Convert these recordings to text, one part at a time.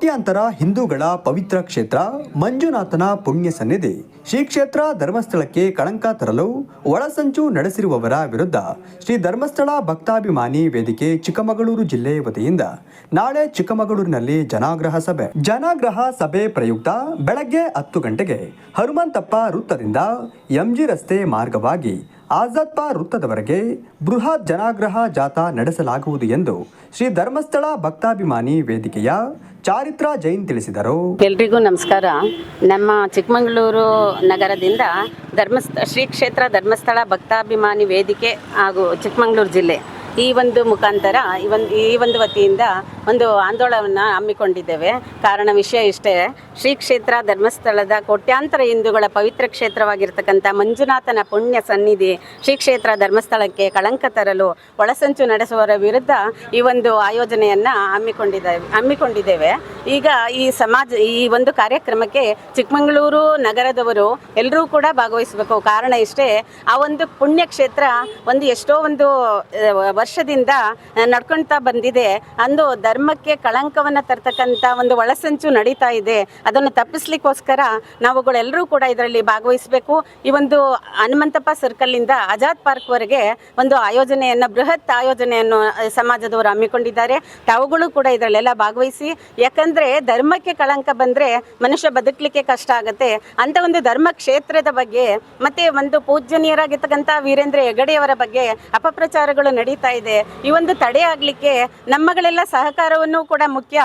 ಕೋಟ್ಯಾಂತರ ಹಿಂದೂಗಳ ಪವಿತ್ರ ಕ್ಷೇತ್ರ ಮಂಜುನಾಥನ ಪುಣ್ಯ ಸನ್ನಿಧಿ. ಶ್ರೀ ಕ್ಷೇತ್ರ ಧರ್ಮಸ್ಥಳಕ್ಕೆ ಕಳಂಕ ತರಲು ಒಳಸಂಚು ನಡೆಸಿರುವವರ ವಿರುದ್ಧ ಶ್ರೀ ಧರ್ಮಸ್ಥಳ ಭಕ್ತಾಭಿಮಾನಿ ವೇದಿಕೆ ಚಿಕ್ಕಮಗಳೂರು ಜಿಲ್ಲೆ ವತಿಯಿಂದ ನಾಳೆ ಚಿಕ್ಕಮಗಳೂರಿನಲ್ಲಿ ಜನಾಗ್ರಹ ಸಭೆ. ಜನಾಗ್ರಹ ಸಭೆ ಪ್ರಯುಕ್ತ ಬೆಳಗ್ಗೆ ಹತ್ತು ಗಂಟೆಗೆ ಹನುಮಂತಪ್ಪ ವೃತ್ತದಿಂದ ಎಂಜಿ ರಸ್ತೆ ಮಾರ್ಗವಾಗಿ ಆಜಾದ್ಪಾ ವೃತ್ತದವರೆಗೆ ಬೃಹತ್ ಜನಾಗ್ರಹ ಜಾಥಾ ನಡೆಸಲಾಗುವುದು ಎಂದು ಶ್ರೀ ಧರ್ಮಸ್ಥಳ ಭಕ್ತಾಭಿಮಾನಿ ವೇದಿಕೆಯ ಚಾರಿತ್ರ ಜೈನ್ ತಿಳಿಸಿದರು. ಎಲ್ರಿಗೂ ನಮಸ್ಕಾರ. ನಮ್ಮ ಚಿಕ್ಕಮಗಳೂರು ನಗರದಿಂದ ಧರ್ಮಸ್ಥ, ಶ್ರೀ ಕ್ಷೇತ್ರ ಧರ್ಮಸ್ಥಳ ಭಕ್ತಾಭಿಮಾನಿ ವೇದಿಕೆ ಹಾಗೂ ಚಿಕ್ಕಮಗಳೂರು ಜಿಲ್ಲೆ ಈ ಒಂದು ಮುಖಾಂತರ, ಈ ಒಂದು ಈ ಒಂದು ವತಿಯಿಂದ ಒಂದು ಆಂದೋಲನವನ್ನು ಹಮ್ಮಿಕೊಂಡಿದ್ದೇವೆ. ಕಾರಣ ವಿಷಯ ಇಷ್ಟೇ, ಶ್ರೀ ಕ್ಷೇತ್ರ ಧರ್ಮಸ್ಥಳದ ಕೋಟ್ಯಾಂತರ ಹಿಂದೂಗಳ ಪವಿತ್ರ ಕ್ಷೇತ್ರವಾಗಿರ್ತಕ್ಕಂಥ ಮಂಜುನಾಥನ ಪುಣ್ಯ ಸನ್ನಿಧಿ ಶ್ರೀ ಕ್ಷೇತ್ರ ಧರ್ಮಸ್ಥಳಕ್ಕೆ ಕಳಂಕ ತರಲು ಒಳಸಂಚು ನಡೆಸುವವರ ವಿರುದ್ಧ ಈ ಒಂದು ಆಯೋಜನೆಯನ್ನು ಹಮ್ಮಿಕೊಂಡಿದ್ದೇವೆ ಹಮ್ಮಿಕೊಂಡಿದ್ದೇವೆ. ಈಗ ಈ ಸಮಾಜ, ಈ ಒಂದು ಕಾರ್ಯಕ್ರಮಕ್ಕೆ ಚಿಕ್ಕಮಗಳೂರು ನಗರದವರು ಎಲ್ಲರೂ ಕೂಡ ಭಾಗವಹಿಸಬೇಕು. ಕಾರಣ ಇಷ್ಟೇ, ಆ ಒಂದು ಪುಣ್ಯ ಕ್ಷೇತ್ರ ಒಂದು ಎಷ್ಟೋ ಒಂದು ವರ್ಷದಿಂದ ನಡ್ಕೊಳ್ತಾ ಬಂದಿದೆ. ಅಂದು ಧರ್ಮಕ್ಕೆ ಕಳಂಕವನ್ನು ತರ್ತಕ್ಕಂಥ ಒಂದು ಒಳಸಂಚು ನಡೀತಾ ಇದೆ. ಅದನ್ನು ತಪ್ಪಿಸ್ಲಿಕ್ಕೋಸ್ಕರ ನಾವುಗಳೆಲ್ಲರೂ ಕೂಡ ಇದರಲ್ಲಿ ಭಾಗವಹಿಸಬೇಕು. ಈ ಒಂದು ಹನುಮಂತಪ್ಪ ಸರ್ಕಲ್ನಿಂದ ಆಜಾದ್ ಪಾರ್ಕ್ವರೆಗೆ ಒಂದು ಆಯೋಜನೆಯನ್ನು, ಬೃಹತ್ ಆಯೋಜನೆಯನ್ನು ಸಮಾಜದವರು ಹಮ್ಮಿಕೊಂಡಿದ್ದಾರೆ. ತಾವುಗಳು ಕೂಡ ಇದರಲ್ಲೆಲ್ಲ ಭಾಗವಹಿಸಿ, ಯಾಕಂದರೆ ಧರ್ಮಕ್ಕೆ ಕಳಂಕ ಬಂದರೆ ಮನುಷ್ಯ ಬದುಕಲಿಕ್ಕೆ ಕಷ್ಟ ಆಗುತ್ತೆ. ಅಂತ ಒಂದು ಧರ್ಮ ಕ್ಷೇತ್ರದ ಬಗ್ಗೆ, ಮತ್ತು ಒಂದು ಪೂಜ್ಯನೀಯರಾಗಿರ್ತಕ್ಕಂಥ ವೀರೇಂದ್ರ ಹೆಗಡೆಯವರ ಬಗ್ಗೆ ಅಪಪ್ರಚಾರಗಳು ನಡೀತಾ ಇದೆ. ಈ ಒಂದು ತಡೆ ಆಗಲಿಕ್ಕೆ ನಮ್ಮಗಳೆಲ್ಲ ಸಹಕಾರವನ್ನು ಕೂಡ ಮುಖ್ಯ.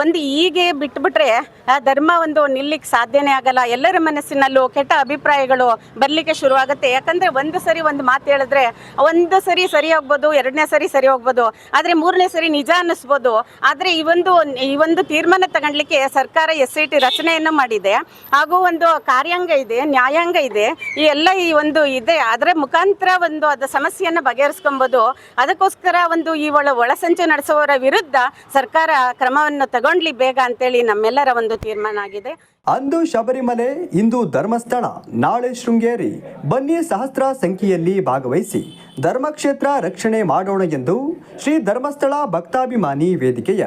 ಒಂದು ಹೀಗೆ ಬಿಟ್ಬಿಟ್ರೆ, ಆ ಧರ್ಮ ಒಂದು ನಿಲ್ಲಿಕ್ಕೆ ಸಾಧ್ಯನೇ ಆಗಲ್ಲ. ಎಲ್ಲರ ಮನಸ್ಸಿನಲ್ಲೂ ಕೆಟ್ಟ ಅಭಿಪ್ರಾಯಗಳು ಬರಲಿಕ್ಕೆ ಶುರುವಾಗುತ್ತೆ. ಯಾಕಂದ್ರೆ ಒಂದು ಸರಿ ಒಂದು ಮಾತು ಹೇಳಿದ್ರೆ ಒಂದು ಸರಿ ಸರಿ ಹೋಗ್ಬೋದು, ಎರಡನೇ ಸರಿ ಸರಿ ಹೋಗ್ಬೋದು. ಆದರೆ ಮೂರನೇ ಸರಿ ನಿಜ ಅನ್ನಿಸ್ಬೋದು. ಆದರೆ ಈ ಒಂದು ಈ ಒಂದು ತೀರ್ಮಾನ ತಗೊಳ್ಲಿಕ್ಕೆ ಸರ್ಕಾರ ಎಸ್ ಐ ಟಿ ರಚನೆಯನ್ನು ಮಾಡಿದೆ. ಹಾಗೂ ಒಂದು ಕಾರ್ಯಾಂಗ ಇದೆ, ನ್ಯಾಯಾಂಗ ಇದೆ. ಈ ಎಲ್ಲ ಈ ಒಂದು ಇದೆ. ಅದರ ಮುಖಾಂತರ ಒಂದು ಅದ ಸಮಸ್ಯೆಯನ್ನು ಬಗೆಹರಿಸ್ಕೊಬೋದು. ಅದಕ್ಕೋಸ್ಕರ ಒಂದು ಈ ಒಳ ಒಳಸಂಚು ನಡೆಸುವವರ ವಿರುದ್ಧ ಸರ್ಕಾರ ಕ್ರಮವನ್ನು ತಗೊಂಡ್ಲಿ ಬೇಗ ಅಂತೇಳಿ ನಮ್ಮೆಲ್ಲರ ಒಂದು ತೀರ್ಮಾನ ಆಗಿದೆ. ಅಂದು ಶಬರಿಮಲೆ ಇಂದು ಧರ್ಮಸ್ಥಳ ನಾಳೆ ಶೃಂಗೇರಿ. ಬನ್ನಿ ಸಹಸ್ರ ಸಂಖ್ಯೆಯಲ್ಲಿ ಭಾಗವಹಿಸಿ. ಧರ್ಮಕ್ಷೇತ್ರ ರಕ್ಷಣೆ ಮಾಡೋಣ ಎಂದು ಶ್ರೀ ಧರ್ಮಸ್ಥಳ ಭಕ್ತಾಭಿಮಾನಿ ವೇದಿಕೆಯ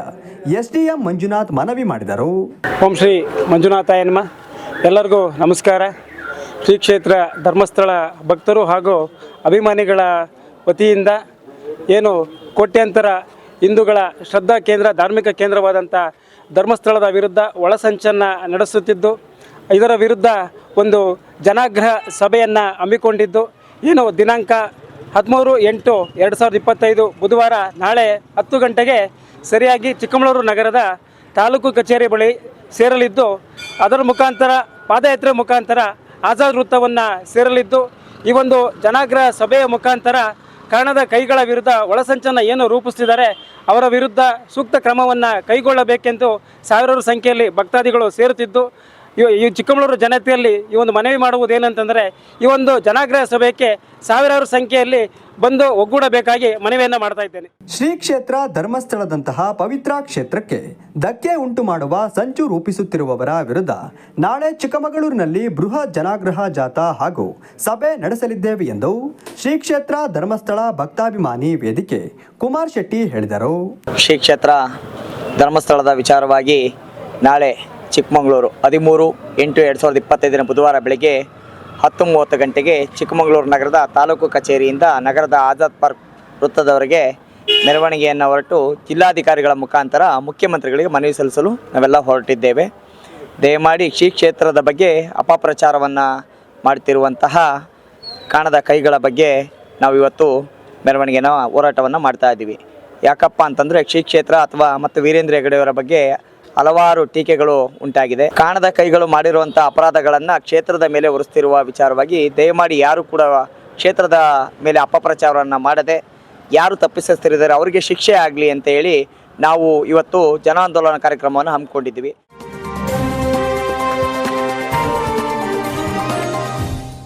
ಎಸ್ಡಿಎಂ ಮಂಜುನಾಥ್ ಮನವಿ ಮಾಡಿದರು. ಓಂ ಶ್ರೀ ಮಂಜುನಾಥಾಯ ನಮ. ಎಲ್ಲರಿಗೂ ನಮಸ್ಕಾರ. ಶ್ರೀ ಕ್ಷೇತ್ರ ಧರ್ಮಸ್ಥಳ ಭಕ್ತರು ಹಾಗೂ ಅಭಿಮಾನಿಗಳ ವತಿಯಿಂದ ಏನು ಕೋಟ್ಯಾಂತರ ಹಿಂದೂಗಳ ಶ್ರದ್ಧಾ ಕೇಂದ್ರ, ಧಾರ್ಮಿಕ ಕೇಂದ್ರವಾದಂಥ ಧರ್ಮಸ್ಥಳದ ವಿರುದ್ಧ ಒಳಸಂಚನ್ನು ನಡೆಸುತ್ತಿದ್ದು, ಇದರ ವಿರುದ್ಧ ಒಂದು ಜನಾಗ್ರಹ ಸಭೆಯನ್ನು ಹಮ್ಮಿಕೊಂಡಿದ್ದು, ಏನು ದಿನಾಂಕ ಹದಿಮೂರು ಎಂಟು ಎರಡು ಸಾವಿರದ ಇಪ್ಪತ್ತೈದು ಬುಧವಾರ ನಾಳೆ ಹತ್ತು ಗಂಟೆಗೆ ಸರಿಯಾಗಿ ಚಿಕ್ಕಮಗಳೂರು ನಗರದ ತಾಲೂಕು ಕಚೇರಿ ಬಳಿ ಸೇರಲಿದ್ದು, ಅದರ ಮುಖಾಂತರ ಪಾದಯಾತ್ರೆ ಮುಖಾಂತರ ಆಜಾದ್ ವೃತ್ತವನ್ನು ಸೇರಲಿದ್ದು, ಈ ಒಂದು ಜನಾಗ್ರಹ ಸಭೆಯ ಮುಖಾಂತರ ಕಾರಣದ ಕೈಗಳ ವಿರುದ್ಧ ಒಳಸಂಚನ್ನು ಏನು ರೂಪಿಸ್ತಿದ್ದಾರೆ ಅವರ ವಿರುದ್ಧ ಸೂಕ್ತ ಕ್ರಮವನ್ನು ಕೈಗೊಳ್ಳಬೇಕೆಂದು ಸಾವಿರಾರು ಸಂಖ್ಯೆಯಲ್ಲಿ ಭಕ್ತಾದಿಗಳು ಸೇರುತ್ತಿದ್ದು ಇವ ಈ ಚಿಕ್ಕಮಗಳೂರು ಜನತೆಯಲ್ಲಿ ಈ ಒಂದು ಮನವಿ ಮಾಡುವುದೇನಂತಂದರೆ ಈ ಒಂದು ಜನಾಗ್ರಹ ಸಭೆಗೆ ಸಾವಿರಾರು ಸಂಖ್ಯೆಯಲ್ಲಿ ಬಂದು ಒಗ್ಗೂಡಬೇಕಾಗಿ ಮನವಿಯನ್ನು ಮಾಡ್ತಾ ಇದ್ದೇನೆ. ಶ್ರೀ ಕ್ಷೇತ್ರ ಧರ್ಮಸ್ಥಳದಂತಹ ಪವಿತ್ರ ಕ್ಷೇತ್ರಕ್ಕೆ ಧಕ್ಕೆ ಉಂಟು ಮಾಡುವ ಸಂಚು ರೂಪಿಸುತ್ತಿರುವವರ ವಿರುದ್ಧ ನಾಳೆ ಚಿಕ್ಕಮಗಳೂರಿನಲ್ಲಿ ಬೃಹತ್ ಜನಾಗ್ರಹ ಜಾಥಾ ಹಾಗೂ ಸಭೆ ನಡೆಸಲಿದ್ದೇವೆ ಎಂದು ಶ್ರೀ ಕ್ಷೇತ್ರ ಧರ್ಮಸ್ಥಳ ಭಕ್ತಾಭಿಮಾನಿ ವೇದಿಕೆ ಕುಮಾರ್ ಶೆಟ್ಟಿ ಹೇಳಿದರು. ಶ್ರೀ ಕ್ಷೇತ್ರ ಧರ್ಮಸ್ಥಳದ ವಿಚಾರವಾಗಿ ನಾಳೆ ಚಿಕ್ಕಮಗಳೂರು. ಹದಿಮೂರು ಎಂಟು ಎರಡು ಸಾವಿರದ ಇಪ್ಪತ್ತೈದರ ಬುಧವಾರ ಬೆಳಗ್ಗೆ ಹತ್ತು ಮೂವತ್ತು ಗಂಟೆಗೆ ಚಿಕ್ಕಮಗಳೂರು ನಗರದ ತಾಲೂಕು ಕಚೇರಿಯಿಂದ ನಗರದ ಆಜಾದ್ ಪಾರ್ಕ್ ವೃತ್ತದವರೆಗೆ ಮೆರವಣಿಗೆಯನ್ನು ಹೊರಟು ಜಿಲ್ಲಾಧಿಕಾರಿಗಳ ಮುಖಾಂತರ ಮುಖ್ಯಮಂತ್ರಿಗಳಿಗೆ ಮನವಿ ಸಲ್ಲಿಸಲು ನಾವೆಲ್ಲ ಹೊರಟಿದ್ದೇವೆ. ದಯಮಾಡಿ ಶ್ರೀ ಕ್ಷೇತ್ರದ ಬಗ್ಗೆ ಅಪಪ್ರಚಾರವನ್ನು ಮಾಡ್ತಿರುವಂತಹ ಕಾಣದ ಕೈಗಳ ಬಗ್ಗೆ ನಾವು ಇವತ್ತು ಮೆರವಣಿಗೆನ ಹೋರಾಟವನ್ನು ಮಾಡ್ತಾ ಇದ್ದೀವಿ ಯಾಕಪ್ಪ ಅಂತಂದರೆ ಶ್ರೀ ಕ್ಷೇತ್ರ ಅಥವಾ ಮತ್ತು ವೀರೇಂದ್ರ ಹೆಗಡೆಯವರ ಬಗ್ಗೆ ಹಲವಾರು ಟೀಕೆಗಳು ಉಂಟಾಗಿದೆ. ಕಾಣದ ಕೈಗಳು ಮಾಡಿರುವಂಥ ಅಪರಾಧಗಳನ್ನು ಕ್ಷೇತ್ರದ ಮೇಲೆ ಹೊರಿಸ್ತಿರುವ ವಿಚಾರವಾಗಿ ದಯಮಾಡಿ ಯಾರು ಕೂಡ ಕ್ಷೇತ್ರದ ಮೇಲೆ ಅಪಪ್ರಚಾರವನ್ನು ಮಾಡದೆ, ಯಾರು ತಪ್ಪಿಸ್ತಿದ್ದಾರೆ ಅವರಿಗೆ ಶಿಕ್ಷೆ ಆಗಲಿ ಅಂತ ಹೇಳಿ ನಾವು ಇವತ್ತು ಜನಾಂದೋಲನ ಕಾರ್ಯಕ್ರಮವನ್ನು ಹಮ್ಮಿಕೊಂಡಿದ್ದೀವಿ.